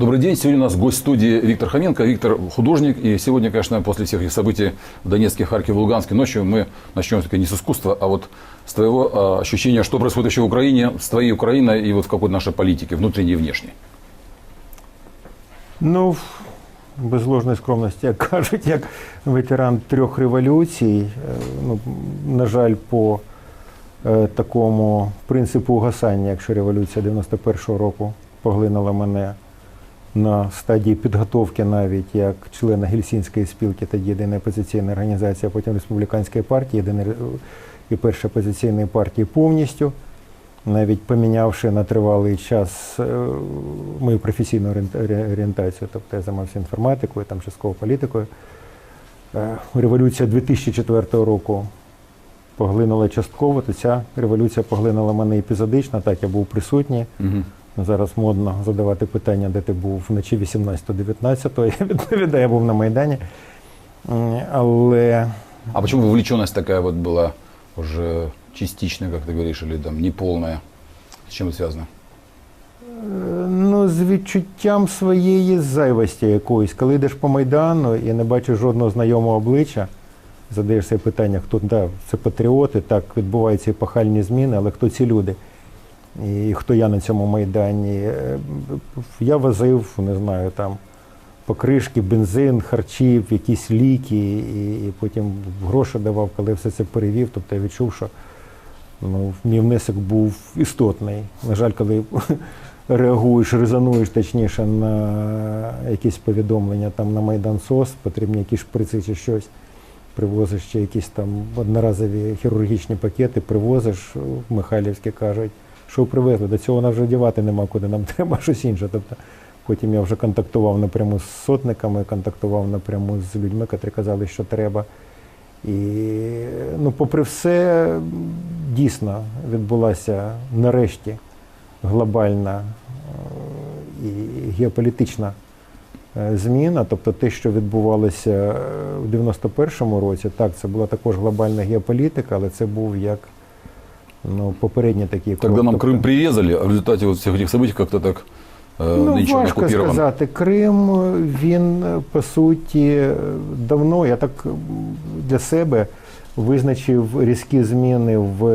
Добрый день. Сегодня у нас гость студии Виктор Хоменко. Виктор художник. И сегодня, конечно, после всех этих событий в Донецке, Харькове, Луганске ночью мы начнем все-таки не с искусства, а вот с твоего а, ощущения, что происходит еще в Украине, с твоей Украиной и вот в какой нашей политике, внутренней и внешней. Ну, без ложної скромності, як кажуть, як ветеран трьох революцій, е, ну, на жаль, по е, такому принципу угасання, якщо революція 91-го року поглинула мене на стадії підготовки навіть як члена Гельсінської спілки, тоді єдиної опозиційної організації, а потім республіканської партії, єдиної і першої опозиційної партії повністю навіть помінявши на тривалий час е, мою професійну орієнтацію, тобто я займався інформатикою, там частково політикою. Е, Революція 2004 року поглинула частково, то ця революція поглинула мене епізодично. Так, я був присутній. Мгм. Зараз модно задавати питання, де ти був вночі 18-19, я відповідаю, я був на Майдані. М, Але А почему вовлеченность такая вот была уже частичная, как ты говоришь, или там неполная? С чем это связано? Е, Ну, з відчуттям своєї зайвості якоїсь. Коли йдеш по Майдану і не бачиш жодного знайомого обличчя, задаєш себе питання, хто да, це патріоти, так відбуваються епохальні зміни, але хто ці люди? І хто я на цьому майдані? Е, Я возив, не знаю, там покришки, бензин, харчів, якісь ліки, і, потім гроші давав, коли все це перевів. Тобто я відчув, що ну, мій внесок був істотний. На жаль, коли реагуєш, резонуєш точніше на якісь повідомлення там на Майдан СОС, потрібні якісь шприци чи щось. Привозиш ще якісь там одноразові хірургічні пакети, привозиш в Михайлівське, кажуть, що привезли. До цього вже дівати нема куди, нам треба щось інше. Тобто потім я вже контактував напряму з сотниками, контактував напряму з людьми, які казали, що треба. І ну, попри все, дійсно відбулася нарешті глобальна е, і геополітична е, зміна. Тобто те, що відбувалося е, в 91-му році, так, це була також глобальна геополітика, але це був як ну, попередній такий Когда крок. нам Тобто- Крым прирезали, а в результате вот всех этих событий как-то так э, Ну, нынче он важко оккупирован. сказати. Крим, він е, по суті давно, я так м, для себе визначив різкі зміни в,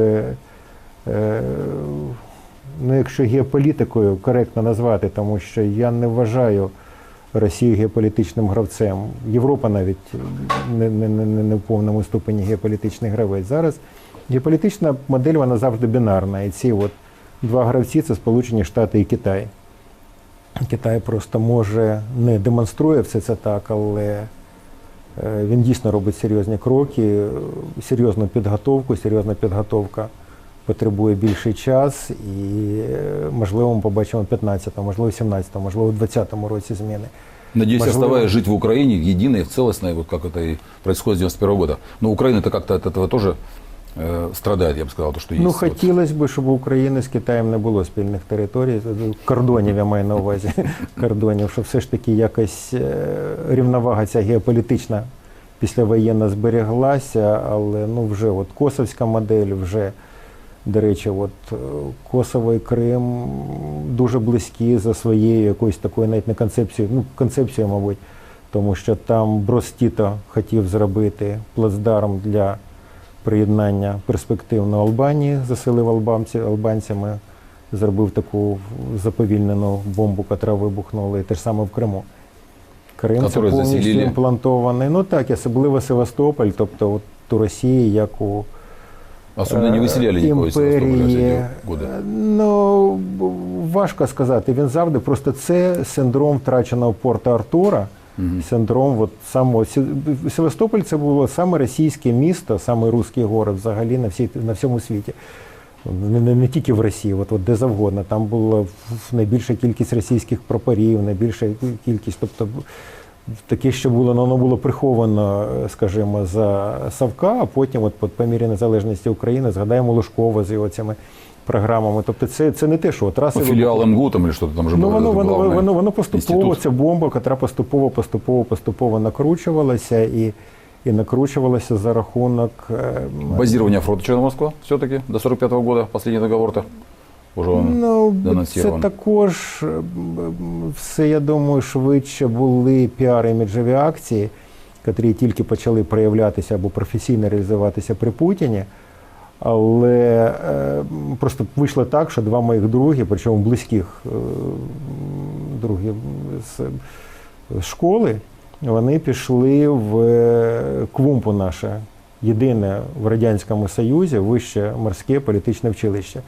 е, ну, якщо геополітикою коректно назвати, тому що я не вважаю Росію геополітичним гравцем. Європа навіть не, не, не, не в повному ступені геополітичний гравець. Зараз геополітична модель вона завжди бінарна. І ці от два гравці це Сполучені Штати і Китай. Китай просто може не демонструє все це так, але е, він дійсно робить серйозні кроки, е, серйозну підготовку. Серйозна підготовка потребує більший час, і е, можливо ми побачимо в 15-му, можливо, в 17-му, можливо, в 20-му році зміни. Надеюсь, Возможно. оставаясь жить в Украине, единой, в целостной, вот как это и происходит с 91 года. Но Украина-то как-то от этого тоже э, страдает, я бы сказал, то, что есть. Ну, хотілося б, щоб у України з Китаєм не було спільних територій, кордонів я маю на увазі, кордонів, щоб все ж таки якась е, рівновага ця геополітична післявоєнна зберіглася, але ну вже от косовська модель, вже, до речі, от е, Косово і Крим дуже близькі за своєю якоюсь такою навіть не концепцією, ну концепцією, мабуть, тому що там Брос Тіто хотів зробити плацдарм для приєднання перспективно Албанії, заселив албанці, албанцями, зробив таку заповільнену бомбу, яка вибухнула, і те ж саме в Криму. Крим це Который повністю заселили. імплантований. Ну так, і особливо Севастополь, тобто от у Росії, як у Особенно не выселяли никого из Севастополя за імперії. эти годы. Е, Ну, б- важко сказати. Він завжди просто це синдром втраченого порта Артура. Синдром от самого Севастополь це було саме російське місто, саме русський город взагалі на всій на всьому світі. Не, не, не тільки в Росії, от, от де завгодно. Там була найбільша кількість російських прапорів, найбільша кількість, тобто таке, що було, ну, воно було приховано, скажімо, за Савка, а потім, от, по мірі незалежності України, згадаємо Лужкова з його цими програмами. Тобто це, це не те, що от раз Ну, і филиал МГУ там или что-то там же Ну, было. воно, это воно, главный воно, воно поступово, институт. ця бомба, яка поступово, поступово, поступово накручувалася і, і накручувалася за рахунок. е, Базирование флота Черноморского все-таки до 45 года, последний договор-то. Уже он Ну, це анонсирован. також м, м, все, я думаю, швидше були піар-іміджеві акції, які тільки почали проявлятися або професійно реалізуватися при Путіні. Але е, м, просто вийшло так, що два моїх други, причому близьких е, м, другів з, з школи, вони пішли в е, КВУМПу наше, єдине в Радянському Союзі вище морське політичне училище.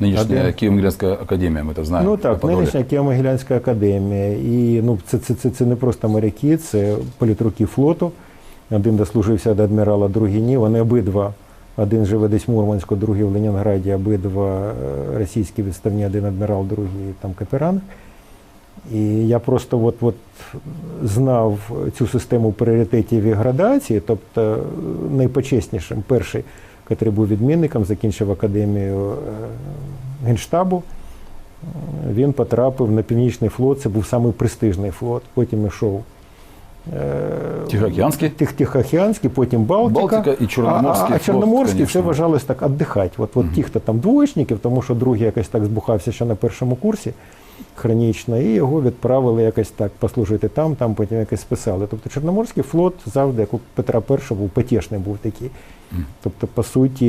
Нынешняя Один. Киево-Могилянская академия, мы это знаем. Ну так, по Подоле. нинішня Києво-Могилянська академія. І ну, це, це, це, це не просто моряки, це політруки флоту. Один дослужився до адмірала, другий ні. Вони обидва. один живе десь в Мурманську, другий в Ленінграді, обидва е, російські відставні, один адмірал, другий там капітан. І я просто от, от знав цю систему пріоритетів і градації, тобто е, найпочеснішим перший, який був відмінником, закінчив академію е, генштабу. Він потрапив на Північний флот, це був самий престижний флот. Потім йшов Тихоокеанский? Тих, Тихоокеанський, потім Балтика. Балтика і Чорноморський А, а, Чорноморський це вважалось так віддихати. От, от ті, хто там двоєчників, тому що другий якось так збухався ще на першому курсі хронічно, і його відправили якось так послужити там, там потім якось списали. Тобто Чорноморський флот завжди, як у Петра І, був потішний був такий. Тобто, по суті,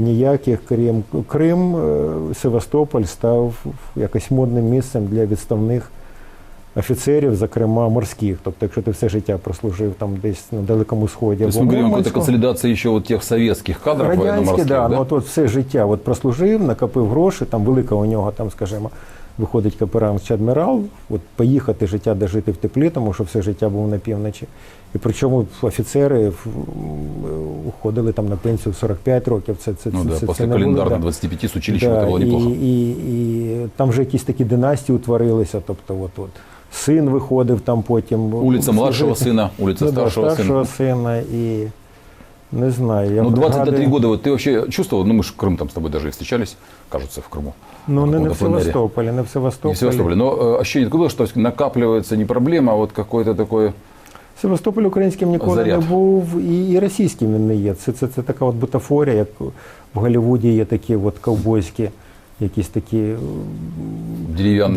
ніяких крім Крим, е, Севастополь став якось модним місцем для відставних офіцерів, зокрема морських. Тобто, якщо ти все життя прослужив там десь на Далекому Сході, То есть або мы говорим о Мурманську, какой-то консолидации еще вот тех советских кадров Радянський, военно-морских, да, да? ну от, от все життя от прослужив, накопив гроші, там велика у нього, там, скажімо, виходить капітан чи адмірал, от поїхати життя дожити в теплі, тому що все життя був на півночі. І причому офіцери в- м, уходили там на пенсію в 45 років. Це, це, Ну це, да, це, после не було, календарно да. 25 с училищем Да, это было і, неплохо. і, і там вже якісь такі династії утворилися. Тобто, от, от, син виходив там потім. Улица служити. младшего сына, улица Ну, да, старшего, старшого сына. сина. І не знаю. Я Ну, 23 пригадую- года, вот ты вообще чувствовал, ну мы же в Крым там с тобой даже и встречались, кажется, в Крыму. Ну, на не, не в каком-то пленэре. Севастополі, не в Севастополі. Не в Севастополе, но э, ощущение такое было, что накапливается не проблема, а вот какое-то такое... Севастополь українським ніколи Заряд. не був, і, і російським він не є. Це, це, це така от бутафорія, як в Голлівуді є такі от ковбойські, якісь такі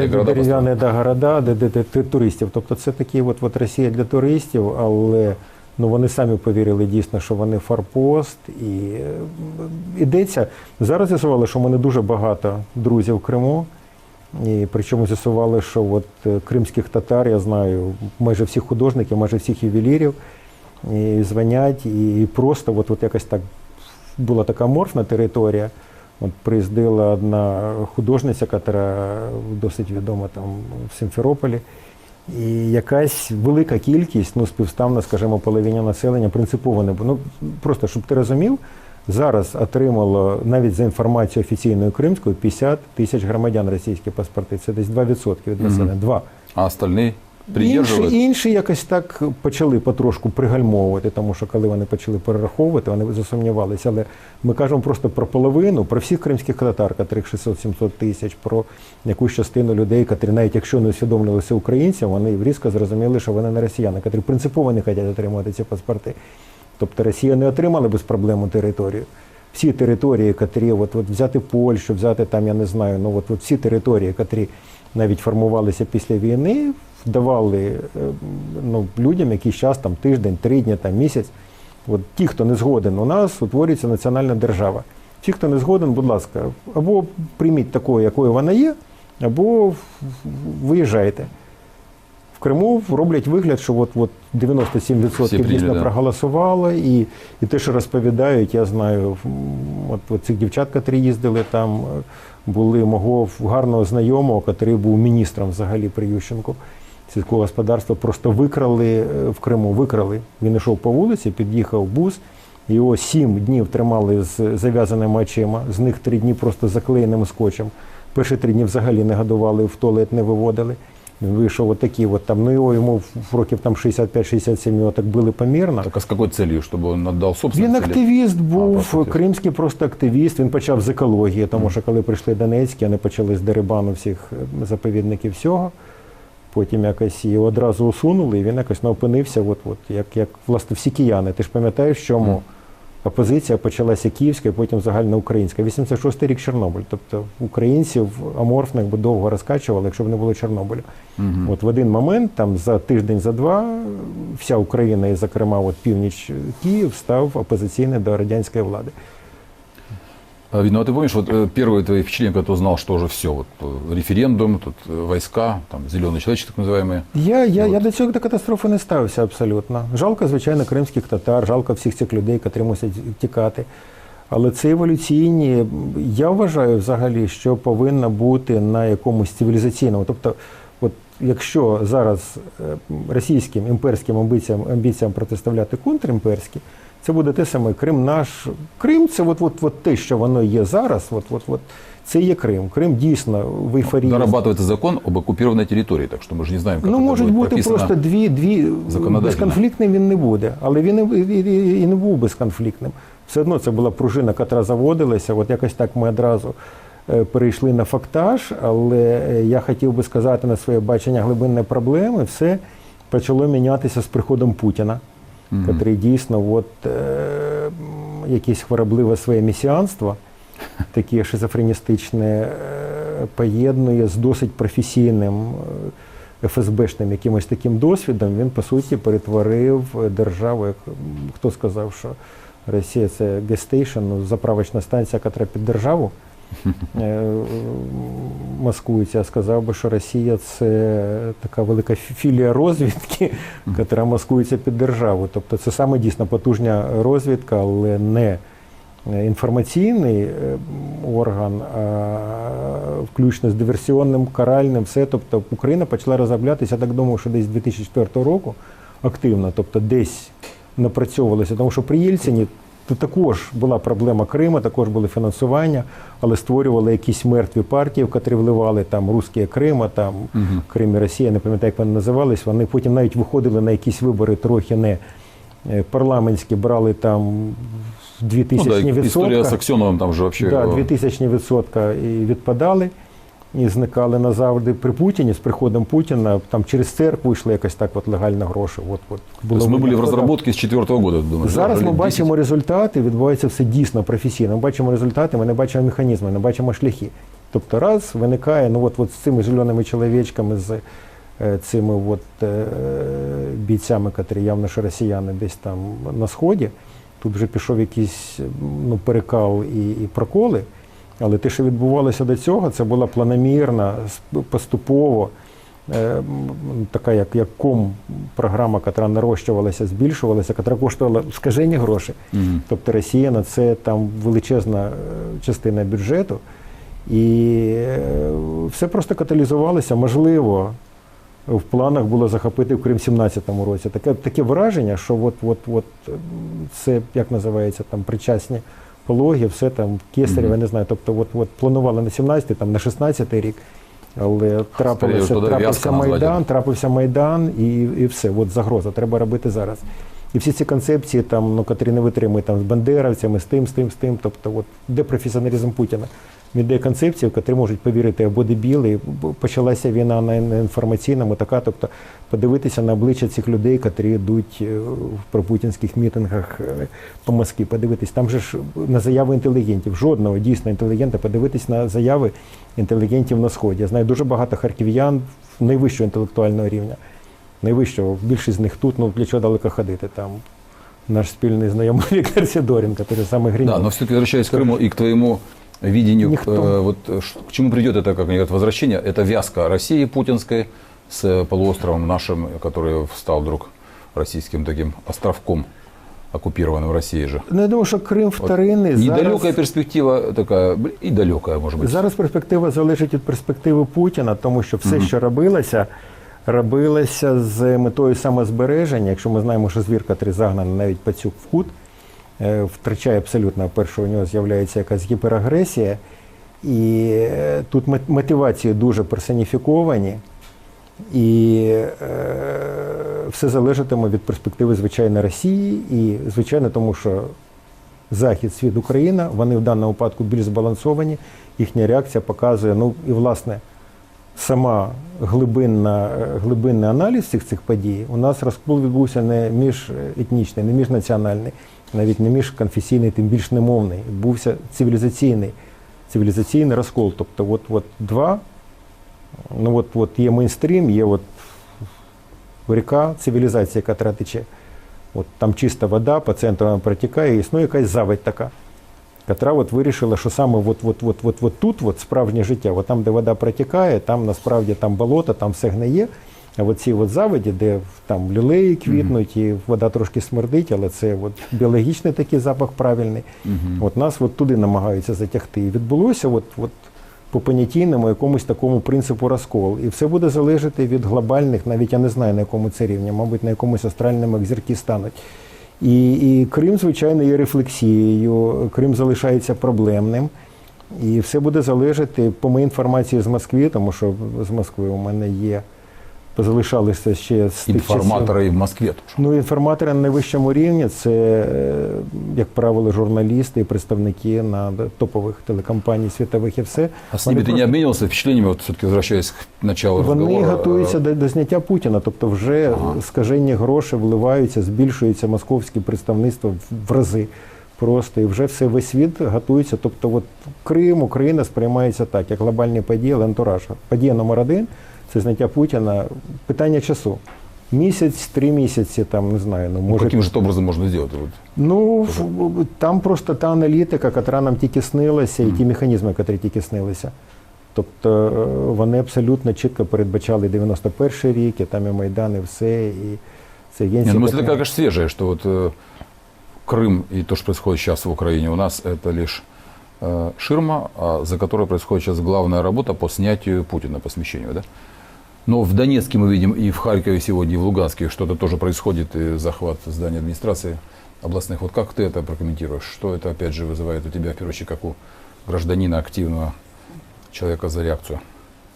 города дерев'яні да, города, де, де, де, де туристів. Тобто це такі от, от Росія для туристів, але ну, вони самі повірили дійсно, що вони форпост. І е, йдеться. Зараз з'ясували, що в мене дуже багато друзів в Криму. І причому з'ясували, що от е, кримських татар, я знаю, майже всіх художників, майже всіх ювелірів, і звонять, і просто от, от якось так була така морфна територія. От приїздила одна художниця, яка досить відома там в Симферополі. І якась велика кількість, ну, співставна, скажімо, половині населення принципово не було. Ну, просто щоб ти розумів, зараз отримало навіть за інформацією офіційною кримською 50 тисяч громадян російські паспорти. Це десь 2% від населення. Два. А остальные Інші, інші якось так почали потрошку пригальмовувати, тому що коли вони почали перераховувати, вони засумнівалися. Але ми кажемо просто про половину, про всіх кримських татар, котрих 600-700 тисяч, про якусь частину людей, котрі навіть якщо не усвідомлювалися українцям, вони різко зрозуміли, що вони не росіяни, котрі принципово не хочуть отримувати ці паспорти. Тобто Росія не отримала без проблем територію. Всі території, котрі от, от взяти Польщу, взяти там, я не знаю, ну от, от всі території, котрі навіть формувалися після війни, давали е, ну, людям якийсь час, там тиждень, три дні, там місяць. От ті, хто не згоден, у нас утворюється національна держава. Ті, хто не згоден, будь ласка, або прийміть такою, якою вона є, або виїжджайте. В Криму роблять вигляд, що от, от 97% дійсно да. проголосувало, і, і те, що розповідають, я знаю, от, от цих дівчат, які їздили там, були мого гарного знайомого, який був міністром взагалі при Ющенку сільського господарства, просто викрали е, в Криму, викрали. Він йшов по вулиці, під'їхав бус, його сім днів тримали з зав'язаними очима, з них три дні просто заклеєним скотчем. Перші три дні взагалі не годували, в туалет не виводили. Він вийшов отакий, от там, ну його йому в років там 65-67 його так били помірно. Так а с какой целью? Чтобы он отдал Він активіст був, просто кримський просто активіст. Він почав з екології, тому що коли прийшли Донецькі, вони почали з дерибану всіх е, заповідників всього. Потім якось його одразу усунули, і він якось не опинився, от, от, як, як власне всі кияни. Ти ж пам'ятаєш, чому опозиція почалася київська і потім загальноукраїнська. 86-й рік Чорнобиль. Тобто українців аморфних би довго розкачували, якщо б не було Чорнобиля. Мгм. От в один момент, там за тиждень, за два, вся Україна, і зокрема от північ Київ, став опозиційний до радянської влади. А, Видно, а ты помнишь, вот э, первые твои впечатления, когда ты узнал, что уже все, вот э, референдум, тут э, войска, там зеленый человечек так называемые. Я, я, От. я до цього до катастрофи не ставився абсолютно. Жалко, звичайно, кримських татар, жалко всіх цих людей, котрі мусять тікати. Але це еволюційні. Я вважаю взагалі, що повинна бути на якомусь цивілізаційному. Тобто, от якщо зараз е, російським імперським амбіціям, амбіціям протиставляти контримперські, це буде те саме Крим наш. Крим це от, от, от те, що воно є зараз. От, от, от, це є Крим. Крим дійсно в ейфорії. Дорабатывается закон об оккупированной территории, так что мы же не знаем, как Ну, это можуть будет бути прописано. просто дві, дві законодательно. безконфліктним він не буде, але він і, і, і- і не був безконфліктним. Все одно це була пружина, яка заводилася. От якось так ми одразу е, перейшли на фактаж, але е, я хотів би сказати на своє бачення глибинної проблеми, все почало мінятися з приходом Путіна, Мгм. котрий дійсно от, е, м, якесь хворобливе своє місіанство, таке шизофреністичне, е, поєднує з досить професійним е, ФСБшним якимось таким досвідом. Він, по суті, перетворив державу, як хто сказав, що Росія це гестейшн, ну, заправочна станція, яка під державу маскується. Я сказав би, що Росія це така велика філія розвідки, яка маскується під державу. Тобто це саме дійсно потужна розвідка, але не е, інформаційний е, орган, а включно з диверсіонним, каральним, все. Тобто Україна почала розроблятися, я так думаю, що десь з 2004 року активно, тобто десь напрацьовувалося, тому що при Єльцині то також була проблема Криму, також були фінансування, але створювали якісь мертві партії, в котрі вливали там русські Крима, там Мгм. Крим і Росія, не пам'ятаю, як вони називались. Вони потім навіть виходили на якісь вибори трохи не е, парламентські, брали там дві Ну, да, тисячні история с відсотка. Аксеновым там же вообще... Да, э, дві тисячні відсотка і відпадали. І зникали назавжди при Путіні з приходом Путіна. Там через церкву йшли якось так от легально гроші. От, от, То есть мы видно, были в разработке с четвертого года, думаю. Зараз ми лет 10. бачимо результати, відбувається все дійсно професійно. Ми бачимо результати, ми не бачимо механізми, ми не бачимо шляхи. Тобто раз виникає, ну от, от з цими зеленими чоловічками, з е, цими от, е, бійцями, котрі явно що росіяни десь там на сході. Тут вже пішов якийсь ну, перекал і, і проколи. Але те, що відбувалося до цього, це була планомірна, поступово е, така, як, як ком програма, яка нарощувалася, збільшувалася, яка коштувала скажені гроші. Мгм. Тобто Росія на це там величезна е, частина бюджету. І е, все просто каталізувалося. Можливо, в планах було захопити в Крим 17-му році. Таке, таке враження, що от, от, от, це, як називається, там причасні пологи, все там кесарево, mm -hmm. не знаю. Тобто, от, от планували на 17-й, там на 16-й рік. Але трапилося, трапився. Майдан, трапився Майдан і, і все. От загроза, треба робити зараз. І всі ці концепції, там, ну, котрі не витримують там, з бандеровцями, з тим, з тим, з тим. Тобто, от, де професіоналізм Путіна? Він дає концепції, в котрі можуть повірити або дебіли. Почалася війна на інформаційному, така. Тобто, подивитися на обличчя цих людей, котрі йдуть е, в пропутінських мітингах е, по Москві, подивитись. Там же ж на заяви інтелігентів, жодного дійсно інтелігента, подивитись на заяви інтелігентів на Сході. Я знаю дуже багато харків'ян найвищого інтелектуального рівня. Найвищого, більшість з них тут, ну для чого далеко ходити там. Наш спільний знайомий Віктор Сидорін, який саме грінь. Да, но все-таки возвращаясь к Крыму и к твоему видению, Никто. э, вот э, ш- к чему придет это, как они говорят, возвращение, это вязка России путинской с э, полуостровом нашим, который стал вдруг российским таким островком, оккупированным Россией же. Ну, я думаю, що Крим вторинний. Недалекая зараз, перспектива такая, бл- и далекая, может быть. зараз перспектива залежить від перспективи Путіна, тому що все, що робилося, робилося з метою самозбереження. Якщо ми знаємо, що звір, котрий загнаний навіть пацюк в кут, е, втрачає абсолютно перше, у нього з'являється якась гіперагресія. І е, тут мотивації дуже персоніфіковані. І е, все залежатиме від перспективи звичайно Росії, і звичайно, тому що Захід, світ, Україна, вони в даному випадку більш збалансовані. Їхня реакція показує, ну і власне, сама глибинна, е, глибинний аналіз всіх цих подій, у нас розкол відбувся не міжетнічний, не міжнаціональний, навіть не міжконфесійний, тим більш немовний. Відбувся цивілізаційний, цивілізаційний розкол. Тобто, от, от два, ну от, от є мейнстрім, є от ріка, цивілізація, яка тече. От там чиста вода, по центру вона протікає, існує якась заводь така, яка от вирішила, що саме от, от, от, от, от тут от справжнє життя, от там, де вода протікає, там насправді там болото, там все гниє. А от ці от заводі, де там люлеї квітнуть, і вода трошки смердить, але це от біологічний такий запах правильний. От нас от туди намагаються затягти. І відбулося от, от по понятійному якомусь такому принципу розкол. І все буде залежати від глобальних, навіть я не знаю на якому це рівні, мабуть, на якомусь астральному як зірки стануть. І, і Крим, звичайно, є рефлексією, Крим залишається проблемним. І все буде залежати по моїй інформації з Москви, тому що з Москви у мене є, позалишалися ще з тих часів. В Москве тоже. Ну, інформатори на найвищому рівні це, е, як правило, журналісти і представники на топових телекомпаній світових і все. А Вони ними не просто- обменивался впечатлениями, вот все-таки возвращаясь к началу Вони разговора? готуються до, до зняття Путіна, тобто вже Ага. скажені гроші вливаються, збільшується московське представництво в- в рази. Просто і вже все весь світ готується. Тобто, от Крим, Україна сприймається так, як глобальні події, але антураж. Подія номер один це зняття Путіна. Питання часу. Місяць, три місяці, там не знаю. Ну Ну, може каким же это образом можно сделать? Вот. Ну, в- там просто та аналітика, яка нам тільки снилася, і ті механізми, які тільки снилися. Тобто е, вони абсолютно чітко передбачали 91 рік, і там і Майдан, і все. І це Не, Єнсі ну мысль Катня- такая, конечно, свежая, что вот э, Крым и то, что происходит сейчас в Украине, у нас это лишь э, ширма, а за которой происходит сейчас главная работа по снятию Путина, по смещению, да? Но в Донецке мы видим и в Харькове сегодня, и в Луганске что-то тоже происходит, и захват здания администрации областных. Вот как ты это прокомментируешь? Что это, опять же, вызывает у тебя, в первую очередь, как у гражданина, активного человека за реакцию?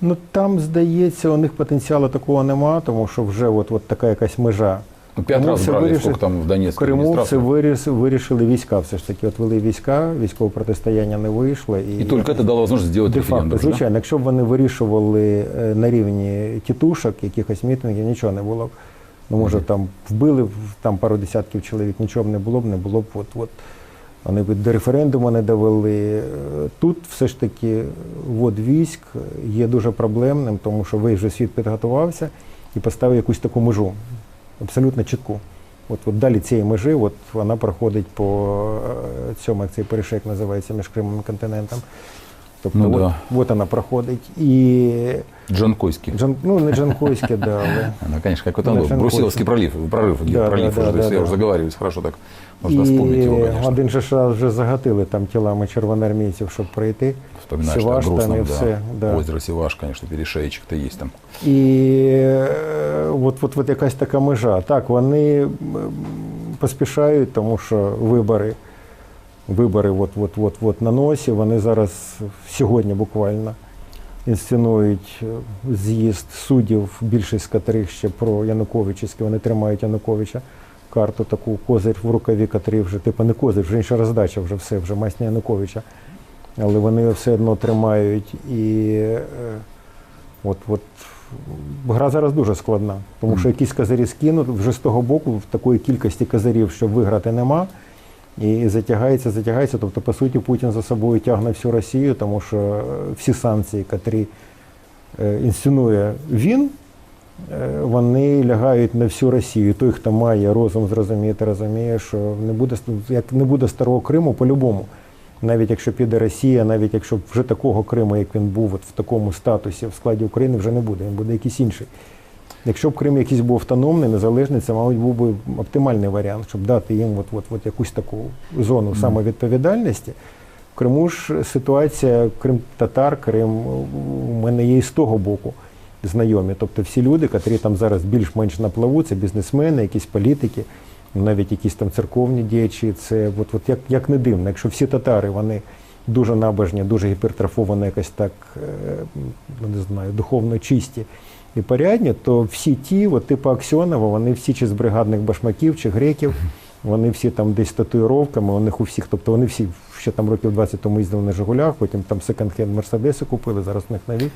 Ну там, здається, у них потенціалу такого нема, тому що вже от, от така якась межа. Ну, пять Криму раз все брали, вирішили- сколько там в Донецке Криму все администрации. виріс, вирішили війська. Все ж таки, от вели війська, військове протистояння не вийшло. І, И только это дало сделать Де-факто, референдум. да? звичайно, якщо б вони вирішували е, на рівні тітушок, якихось мітингів, нічого не було б. Ну, може, там вбили там пару десятків чоловік, нічого б не було б, не було б. От, от. Вони б до референдуму не довели. Е, Тут все ж таки ввод військ є дуже проблемним, тому що весь же світ підготувався і поставив якусь таку межу, абсолютно чітку. От, от далі цієї межі, от вона проходить по е, цьому, як цей перешек називається між Кримом і континентом. Тобто, Ну от, да. от вона проходить. І Джанкойський. Джан, ну, не Джанкойське, да, але. Ну, конечно, На он был. Брусиловский пролив, прорыв, Да, пролив да, уже, да, да, я да. уже заговариваюсь, хорошо так. Можно вспомнить его, конечно. один же раз вже загатили там тілами червоноармійців, щоб пройти. Вспоминаешь, Севаш там грустно, и да. все, да. Озеро Севаш, конечно, перешейчик-то есть там. І е, от, от, от якась така межа. Так, вони поспішають, тому що вибори, вибори от, от, от, от на носі. Вони зараз сьогодні буквально інсценують е, з'їзд суддів, більшість з котрих ще про Януковичівське. Вони тримають Януковича. Карту таку козир в рукаві, котрий вже, типу не козир, вже інша роздача, вже все, вже масня Януковича. Але вони все одно тримають. І е, от, от гра зараз дуже складна, тому що якісь козирі скинуть, вже з того боку в такої кількості козирів, щоб виграти нема. І затягається, затягається. Тобто, по суті, Путін за собою тягне всю Росію, тому що е, всі санкції, котрі е, інсценує він, вони лягають на всю Росію. Той, хто має розум зрозуміти, розуміє, що не буде як не буде старого Криму по-любому. Навіть якщо піде Росія, навіть якщо вже такого Криму, як він був, от в такому статусі в складі України, вже не буде. Він буде якийсь інший. Якщо б Крим якийсь був автономний, незалежний, це, мабуть, був би оптимальний варіант, щоб дати їм от, от, от якусь таку зону самовідповідальності. В Криму ж ситуація Крим татар, Крим у мене є і з того боку знайомі. Тобто всі люди, котрі там зараз більш-менш на плаву, це бізнесмени, якісь політики, навіть якісь там церковні діячі. Це от, от як, як не дивно, якщо всі татари вони дуже набожні, дуже гіпертрофовані, якось так, е, ну, не знаю, духовно чисті і порядні, то всі ті, от, типу Аксьонова, вони всі чи з бригадних башмаків, чи греків, вони всі там десь татуїровками, у них у всіх, тобто вони всі ще там років 20 тому їздили на Жигулях, потім там секонд-хенд Мерседеси купили, зараз в них нові.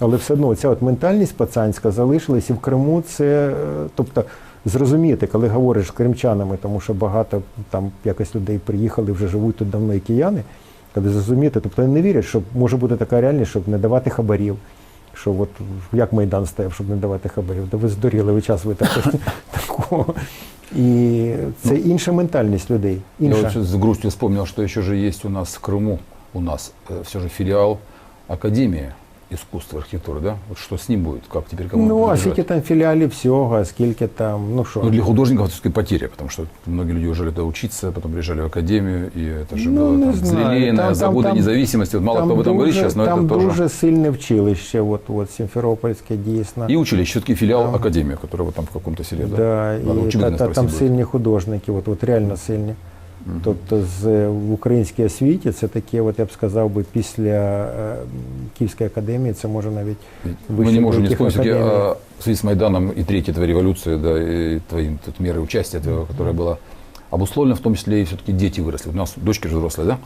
Але все одно ця от ментальність пацанська залишилась і в Криму це, е, тобто, зрозуміти, коли говориш з кримчанами, тому що багато там якось людей приїхали, вже живуть тут давно і кияни, коли зрозуміти, тобто вони не вірять, що може бути така реальність, щоб не давати хабарів. Що от як Майдан стояв, щоб не давати хабарів. Да ви здуріли, ви час ви такого. І це інша ментальність людей. Я Інша. вот с грустью вспомнил, что еще же есть у нас в Крыму, у нас все же филиал Академии искусств и архитектуры, да? Вот что с ним будет, как теперь кому Ну, а принадлежать? скільки там філіалів всього, а скільки там, ну що. Ну, для художников это все-таки потеря, потому что многие люди уезжали туда учиться, потом приезжали в академию, и это же Ну, было не там знаю. взлелеянное, Там- там- забыто там- независимости. Вот мало кто об этом говорит сейчас, но там это тоже. дуже сильне вчилище, от, от Сімферопольське дійсно. И училище, все-таки филиал Там- Академии, который вот там в каком-то селе, да? Да, Надо і учебник та, та, спросить там будет. сильні художники, от, от реально сильні. Мгм. Тобто з, в українській освіті це таке, от я б сказав би, після е, Київської академії, це може навіть Ведь Выше Мы не можем не других вспомнить все-таки академий. о- в связи с Майданом и третьей твоей революции, да, и твоим тут меры участия, твоего, которая была обусловлена, в том числе и все-таки дети выросли. У нас дочки же взрослые, да?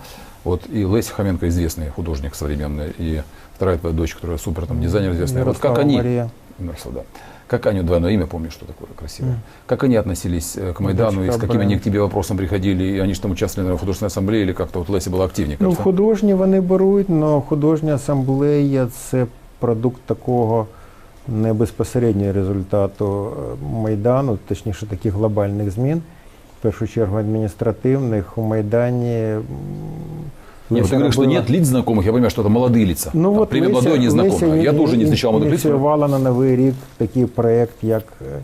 Вот и Леся Хоменко известный художник современный, и вторая твоя дочь, которая супер там дизайнер известный. Вот как Мирослава они, Марія. Мирослава, да. Как они, двойное имя, помню, что такое красивое. Как они относились э, к Майдану, и с Дочка какими они к тебе вопросом приходили, и они же там участвовали, в художественной ассамблее, или как-то вот Леся была активнее, Ну, художні вони беруть, але художня асамблея це продукт такого не безпосереднього результату е, Майдану, точніше таких глобальних змін, в першу чергу адміністративних. У Майдані. м, Не, вот Леся ты говоришь, что робила- нет лиц знакомых, я понимаю, что это молодые лица. Ну, Там от Премия Леся- молодое незнакомое. Леся Я ін- тоже не ін- встречал молодых лиц. но- Ініціювала на Новий рік такий проєкт, як е,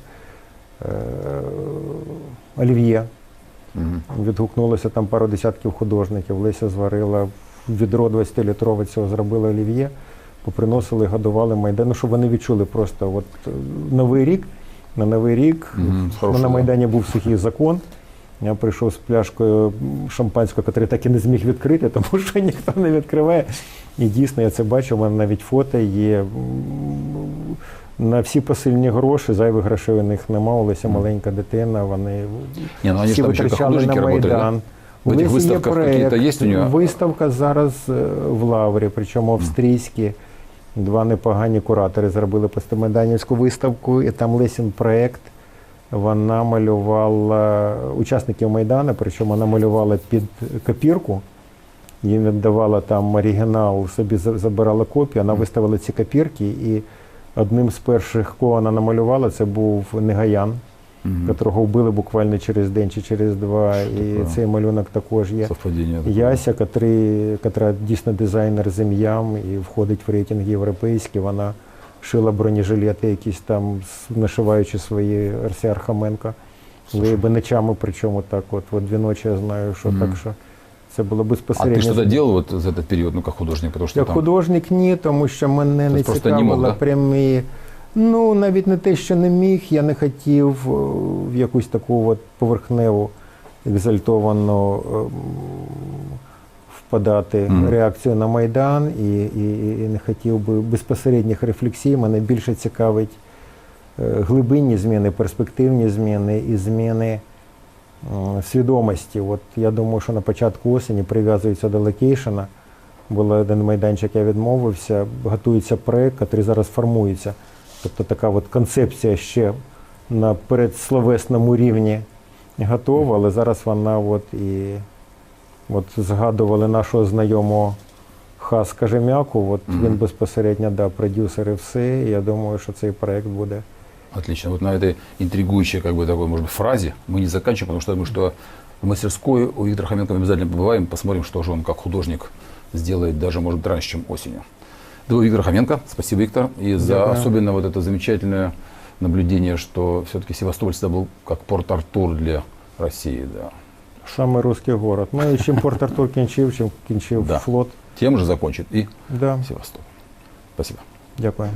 е, Олів'є. Мгм. Відгукнулося там пару десятків художників. Леся зварила відро 20-літрове цього зробила олів'є, поприносили, годували майдан. Ну, щоб вони відчули просто от е, Новий рік. На Новий рік Мгм, хороший, на да. Майдані був сухий закон. Я прийшов з пляшкою шампанського, який так і не зміг відкрити, тому що ніхто не відкриває. І дійсно я це бачу, у мене навіть фото є. На всі посильні гроші, зайвих грошей у них нема. У Леся маленька дитина, вони Не, ну всі витрачали на да? Майдан. В У Лесі є проект. есть у нее? Виставка зараз е, в Лаврі, причому австрійські. Два непогані куратори зробили постамайданівську виставку, і там Лесін проект. Вона малювала учасників Майдану, причому вона малювала під копірку. Їм віддавала там оригінал, собі забирала копію, вона виставила ці копірки, і одним з перших, кого вона намалювала, це був Негаян, котрого вбили буквально через день чи через два. І Такое. цей малюнок також є. Совпадение. такое. Яся, котра дійсно дизайнер з ім'ям і входить в рейтинг європейський, вона шила бронежилети якісь там, нашиваючи свої Арсі Архаменка. Ночами, причому так, от, от дві ночі я знаю, що Мгм. так що це було А безпосередньо. ты что-то делал вот за этот период, ну, как художник, потому что Як там... художник ні, тому що мене не цікавило да? прямі. Ну, навіть не те, що не міг, я не хотів в якусь таку от поверхневу, екзальтовану ем, впадати Мгм. реакцію на Майдан і, і, і не хотів би безпосередніх рефлексій. Мене більше цікавить е, глибинні зміни, перспективні зміни і зміни свідомості. От я думаю, що на початку осені прив'язується до локейшена. Був один майданчик, я відмовився. Готується проект, який зараз формується. Тобто така от концепція ще на передсловесному рівні готова, але зараз вона от і от згадували нашого знайомого Хас Кажемяку. От Мгм. він безпосередньо да, продюсер і все. І я думаю, що цей проект буде. Отлично. Вот на этой интригующей, как бы такой, может быть, фразе мы не заканчиваем, потому что я думаю, что в мастерской у Виктора Хоменко мы обязательно побываем, посмотрим, что же он как художник сделает даже, может быть, раньше, чем осенью. Это был Виктор Хоменко. Спасибо, Виктор. И за Дякую. особенно вот это замечательное наблюдение, что все-таки Севастополь всегда был как Порт-Артур для России. Да. Саме русський город. Ну і чим Порт Артур кінчив, чим кінчив Да. флот. Тем же закончит и Да, Севастополь. Спасибо. дякую.